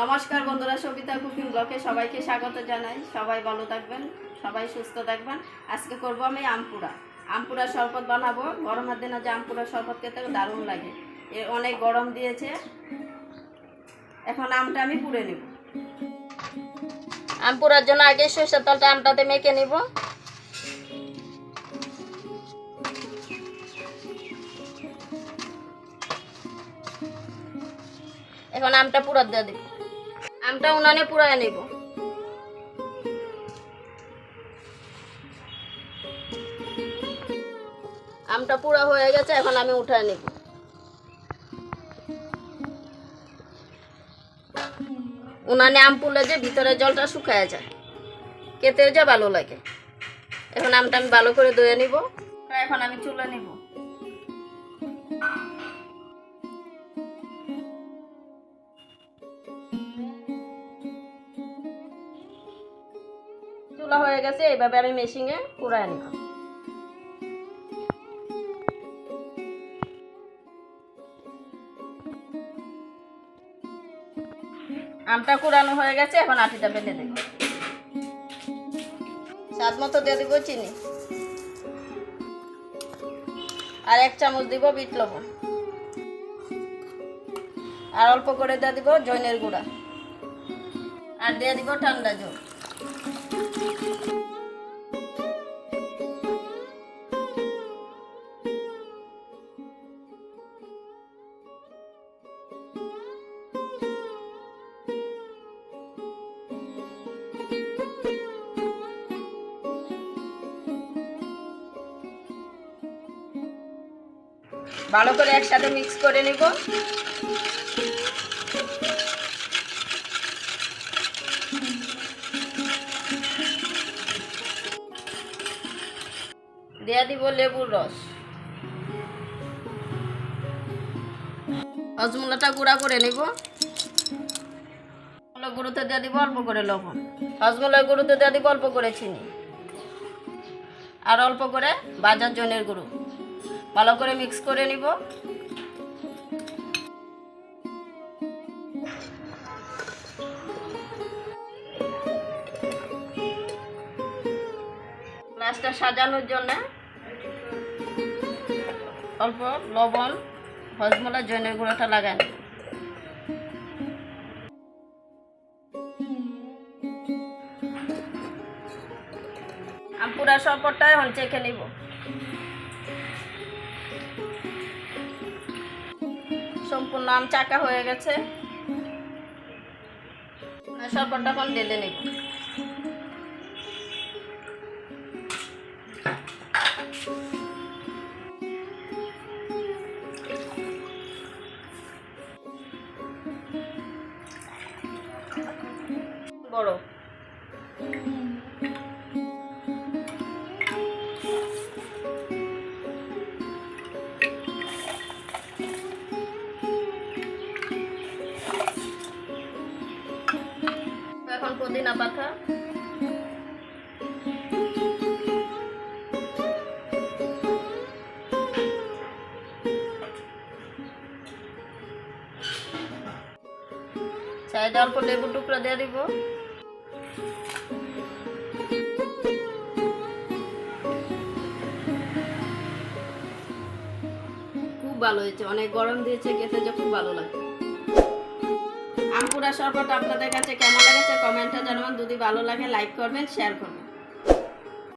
নমস্কার বন্ধুরা, সবিতা কুকিং ব্লকে সবাইকে স্বাগত জানাই। সবাই ভালো থাকবেন, সবাই সুস্থ থাকবেন। আজকে করব আমি আমপুরা। আমপুরা শরবত বানাবো। গরমের দিনে যে আমপুরা শরবত খেতে দারুণ লাগে। এ অনেক গরম দিয়েছে। এখন আমটা আমি পুড়ে নেব। আমপুরার জন্য আগে সরষের তেলটা আমটাতে মেখে নিব। এখন আমটা পুরা দিয়ে দিব। আমটা উনানে পুরায় নিব। আমটা পুরা হয়ে গেছে, এখন আমি উঠায় নিব। উনানে আম পুড়লে যে ভিতরে জলটা শুকায় যায়, খেতেও যা ভালো লাগে। এখন আমটা আমি ভালো করে ধুয়ে নিব। এখন আমি চুলে নিব। চুলা হয়ে গেছে এইভাবে আমি মেশিনে পুরায় নিব আমটা কুড়ানো হয়ে গেছে, এখন আটিটা বেঁধে দেব। স্বাদ মতো দিয়ে দিব চিনি। আর এক চামচ দিব বিট লবণ। আর অল্প করে দিয়ে দিব জৈনের গুঁড়া। আর দিয়ে দিব ঠান্ডা জল। ভালো করে একসাথে মিক্স করে নিব। দেয়া দিব লেবুর রস। হজমুলাটা গুঁড়া করে নিব। গুঁড়োতে দিয়ে দিব অল্প করে লবণ। হজমুলার গুঁড়োতে দিয়ে দিব অল্প করে চিনি। আর অল্প করে বাজার জনের গুঁড়ো। ভালো করে মিক্স করে নিব। গ্লাসটা সাজানোর জন্য অল্প লবণ, হজমলা, জৈনের গুঁড়োটা লাগান আমপুরা সরপরটা এখন চেখে নিব। সম্পূর্ণ আম চাকা হয়ে গেছে। সরপরটা এখন ঢেলে নেব। বড়। এখন পুদিনা পাতা সাইডে অল্প লেবু টুকরা দিয়ে দিব। খুব ভালো হয়েছে। অনেক গরম দিয়েছে, খেতে যে খুব ভালো লাগে। আমপুরা শরবত আপনাদের কাছে কেমন লেগেছে কমেন্টে জানাবেন। যদি ভালো লাগে লাইক করবেন শেয়ার করবেন।